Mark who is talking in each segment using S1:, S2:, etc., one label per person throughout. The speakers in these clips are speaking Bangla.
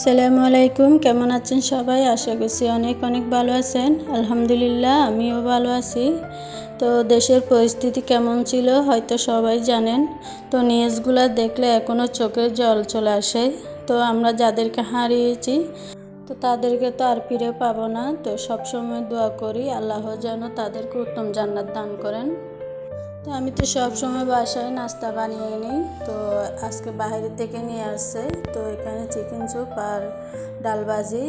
S1: আসসালামু আলাইকুম, কেমন আছেন সবাই? আশা করছি অনেক অনেক ভালো আছেন। আলহামদুলিল্লাহ, আমিও ভালো আছি। তো দেশের পরিস্থিতি কেমন ছিল হয়তো সবাই জানেন। তো নিউজগুলো দেখলে এখনও চোখে জল চলে আসে। তো আমরা যাদেরকে হারিয়েছি, তো তাদেরকে তো আর ফিরে পাবো না। তো সবসময় দোয়া করি, আল্লাহ যেন তাদেরকে উত্তম জান্নাত দান করেন। তো আমি তো সব সময় বাসায় নাস্তা বানিয়ে নিই, তো আজকে বাইরে থেকে নিয়ে আসছে। তো এখানে চিকেন স্যুপ আর ডাল ভাজি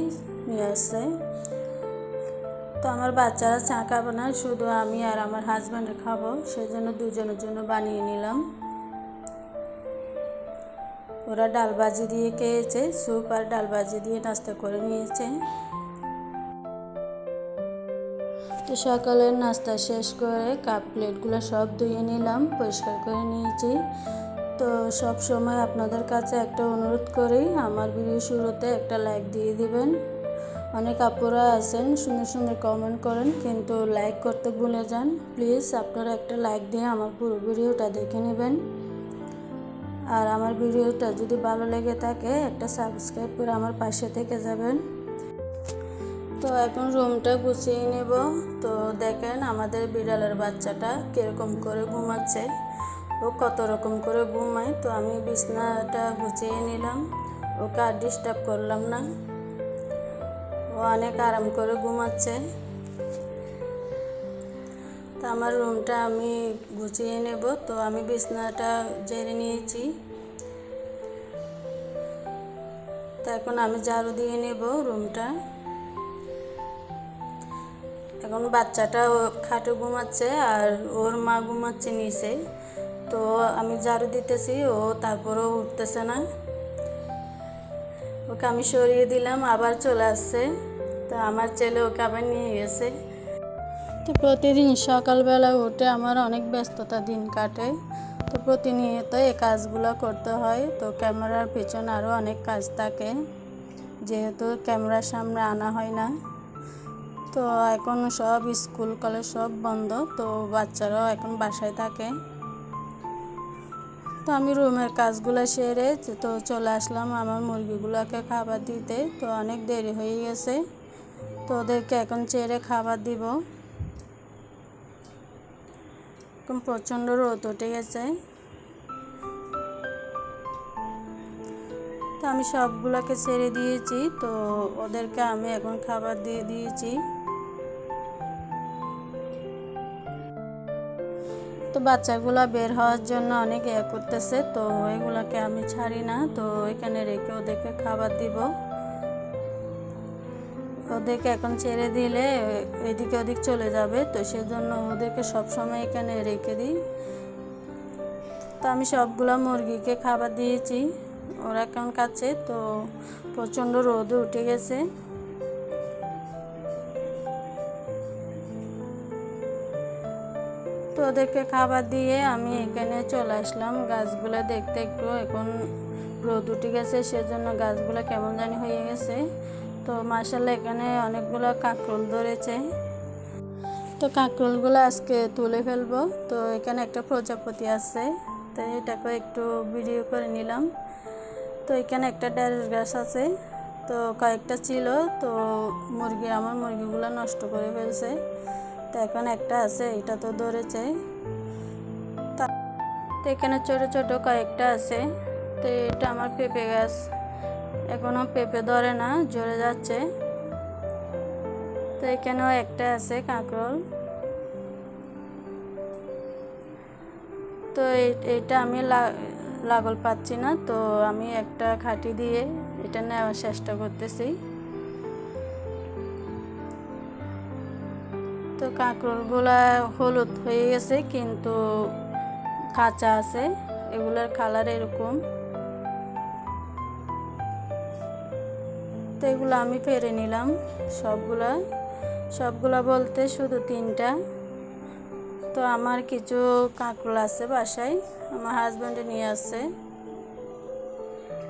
S1: নিয়ে আসছে। তো আমার বাচ্চারা চা খাব না, শুধু আমি আর আমার হাজব্যান্ডে খাব সেই জন্য দুজনের জন্য বানিয়ে নিলাম। ওরা ডাল ভাজি দিয়ে খেয়েছে স্যুপ আর ডাল ভাজি দিয়ে নাস্তা করে নিয়েছে। তো সকালের নাস্তা শেষ করে কাপ প্লেটগুলো সব ধুয়ে নিলাম, পরিষ্কার করে নিয়েছি। তো সব সময় আপনাদের কাছে একটা অনুরোধ করি, আমার ভিডিও শুরুতে একটা লাইক দিয়ে দিবেন। অনেক আপুরা আছেন সুন্দর সুন্দর কমেন্ট করেন, কিন্তু লাইক করতে ভুলে যান। প্লিজ আপনারা একটা লাইক দিয়ে আমার পুরো ভিডিওটা দেখে নেবেন। আর আমার ভিডিওটা যদি ভালো লেগে থাকে, একটা সাবস্ক্রাইব করে আমার পাশে থেকে যাবেন। তো এখন রুমটা গুছিয়ে নেব। তো দেখেন আমাদের বিড়ালের বাচ্চাটা কীরকম করে ঘুমাচ্ছে। ও কত রকম করে ঘুমায়। তো আমি বিছনাটা গুছিয়ে নিলাম। ওকে আর ডিস্টার্ব করলাম না। ও অনেক আরাম করে ঘুমাচ্ছে। তো আমার রুমটা আমি গুছিয়ে নেব। তো আমি বিছনাটা জেরে নিয়েছি। তো এখন আমি ঝাড়ু দিয়ে নেব রুমটা। এখন বাচ্চাটা খাটে ঘুমাচ্ছে আর ওর মা ঘুমাচ্ছে নিচে। তো আমি ঝাড়ু দিতেছি, ও তারপরেও উঠতেছে না। ওকে আমি সরিয়ে দিলাম, আবার চলে আসছে। তো আমার ছেলে ওকে আবার নিয়ে গেছে। তো প্রতিদিন সকালবেলা উঠে আমার অনেক ব্যস্ততা দিন কাটে। তো প্রতিনিয়ত এই কাজগুলো করতে হয়। তো ক্যামেরার পেছনে আরও অনেক কাজ থাকে। যেহেতু ক্যামেরার সামনে আনা হয় না। তো এখন সব স্কুল, কলেজ সব বন্ধ, তো বাচ্চারাও এখন বাসায় থাকে। তো আমি রুমের কাজগুলো সেরে তো চলে আসলাম আমার মুরগিগুলোকে খাবার দিতে। তো অনেক দেরি হয়ে গেছে, তো ওদেরকে এখন চেড়ে খাবার দিব। এখন প্রচণ্ড রোদ উঠে গেছে। তো আমি সবগুলোকে ছেড়ে দিয়েছি, তো ওদেরকে আমি এখন খাবার দিয়ে দিয়েছি। তো বাচ্চাগুলো বের হওয়ার জন্য অনেক ইয়ে করতেছে, তো এগুলোকে আমি ছাড়ি না। তো এখানে রেখে ওদেরকে খাবার দিব। ওদেরকে এখন ছেড়ে দিলে এদিকে ওদিক চলে যাবে, তো সেজন্য ওদেরকে সবসময় এখানে রেখে দিই। তো আমি সবগুলো মুরগিকে খাবার দিয়েছি। ওরা কেমন কাছে তো প্রচণ্ড রোদে উঠে গেছে। তো ওদেরকে খাবার দিয়ে আমি এখানে চলে আসলাম। গাছগুলো দেখতে একটু এখন রোদ উঠে গেছে, সেজন্য গাছগুলো কেমন জানি হয়ে গেছে। তো মার্শাল্লাহ এখানে অনেকগুলো কাঁকরোল ধরেছে। তো কাঁকরোলগুলো আজকে তুলে ফেলব। তো এখানে একটা প্রজাপতি আছে, তো এটাকে একটু ভিডিও করে নিলাম। তো এখানে একটা ড্যারেস গাছ আছে, তো কয়েকটা ছিল। তো মুরগি, আমার মুরগিগুলো নষ্ট করে ফেলছে। তো এখন একটা আছে, এটা তো ধরেছে। তো এখানে ছোটো ছোটো কয়েকটা আছে, তো এটা আমার পেঁপে গাছ। এখনও পেঁপে ধরে না, ঝরে যাচ্ছে। তো এখানেও একটা আছে কাঁকরোল। তো এটা আমি লাগল পাচ্ছি না, তো আমি একটা খাটি দিয়ে এটা নেওয়ার চেষ্টা করতেছি। তো কাঁকরোলগুলা হলুদ হয়ে গেছে, কিন্তু কাঁচা আছে। এগুলোর কালার এরকম। তো এগুলো আমি পেরে নিলাম সবগুলা। সবগুলা বলতে শুধু তিনটা। তো আমার কিছু কাঁকরোল আছে বাসায়, আমার হাজব্যান্ডে নিয়ে আসছে।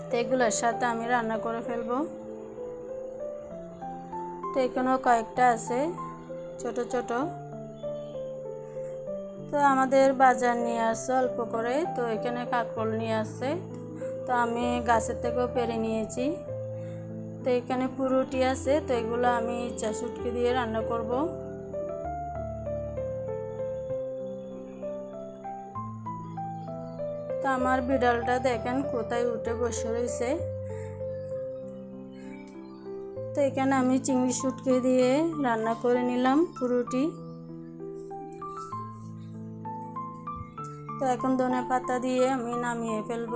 S1: তো এগুলোর সাথে আমি রান্না করে ফেলব। তো এখানেও কয়েকটা আছে। ছোট ছোট। তো আমাদের বাজার নিয়ে আসছে অল্প করে, তো এখানে কাঁকরোল নিয়ে আসছে। তো আমি গাছের থেকেও পেরে নিয়েছি। তো এখানে পুরোটি আছে, তো এগুলো আমি চা শুটকি দিয়ে রান্না করব। তো আমার বিড়ালটা দেখেন কোথায় উঠে বসে রয়েছে। তো এখানে আমি চিংড়ি শুটকি দিয়ে রান্না করে নিলাম পুরোটি। তো এখন ধনে পাতা দিয়ে আমি নামিয়ে ফেলব।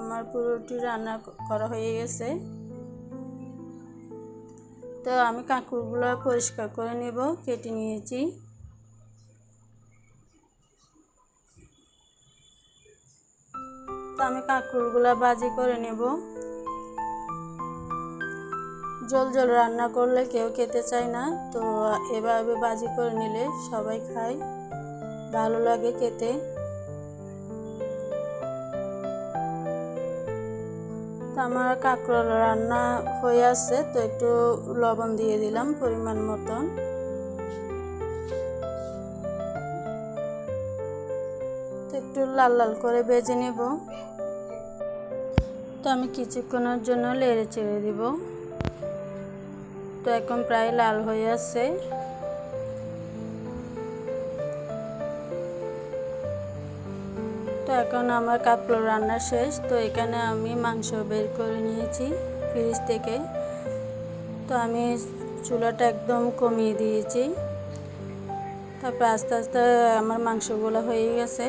S1: আমার পুরোটি রান্না করা হয়ে গেছে। তো আমি কাঁকুরগুলো পরিষ্কার করে নেব, কেটে নিয়েছি। তো আমি কাঁকুরগুলো বাজি করে নেব। জল জল রান্না করলে কেউ খেতে চায় না, তো এভাবে বাজি করে নিলে সবাই খায়। ভালো লাগে খেতে। তো আমার কাঁকরোল রান্না হয়ে আছে তো একটু লবণ দিয়ে দিলাম পরিমাণ মতন। একটু লাল লাল করে বেজে নেব। তো আমি কিছুক্ষণের জন্য লেড়ে চেড়ে দিব। তো এখন প্রায় লাল হয়ে আছে। তো এখন আমার কাপড় রান্না শেষ। তো এখানে আমি মাংস বের করে নিয়েছি ফ্রিজ থেকে। তো আমি চুলাটা একদম কমিয়ে দিয়েছি। তারপর আস্তে আস্তে আমার মাংসগুলো হয়ে গেছে।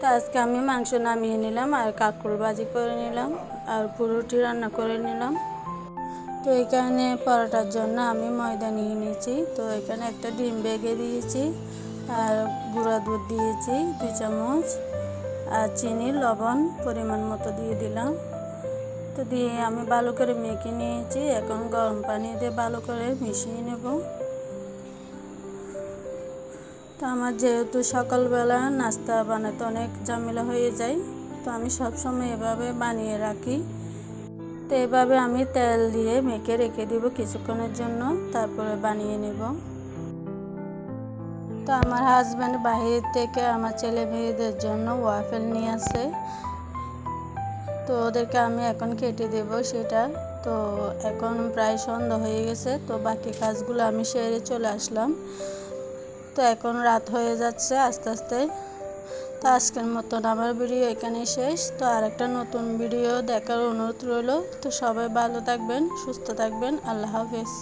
S1: তো আজকে আমি মাংস নামিয়ে নিলাম আর কাকুর বাজি করে নিলাম আর পুরোটি রান্না করে নিলাম। তো এখানে পরোটার জন্য আমি ময়দা নিয়ে নিয়েছি। তো এখানে একটা ডিম বেগে দিয়েছি আর গুঁড়া দুধ দিয়েছি, দুই চামচ, আর চিনি, লবণ পরিমাণ মতো দিয়ে দিলাম। তো দিয়ে আমি ভালো করে মেখে নিয়েছি। এখন গরম পানি দিয়ে ভালো করে মিশিয়ে নেব। তো আমার যেহেতু সকালবেলা নাস্তা বানাতে অনেক ঝামেলা হয়ে যায়, তো আমি সবসময় এভাবে বানিয়ে রাখি। তো এভাবে আমি তেল দিয়ে মেখে রেখে দিব কিছুক্ষণের জন্য, তারপরে বানিয়ে নেব। তো আমার হাজব্যান্ড বাহির থেকে আমার ছেলে মেয়েদের জন্য ওয়াফেল নিয়ে আসে। তো ওদেরকে আমি এখন কেটে দেব সেটা। তো এখন প্রায় সন্ধ্যা হয়ে গেছে, তো বাকি কাজগুলো আমি সেরে চলে আসলাম। তো এখন রাত হয়ে যাচ্ছে আস্তে আস্তে। তো আজকের মতন আমার ভিডিও এখানেই শেষ। তো আর একটা নতুন ভিডিও দেখার অনুরোধ রইল। তো সবাই ভালো থাকবেন, সুস্থ থাকবেন। আল্লাহ হাফেজ।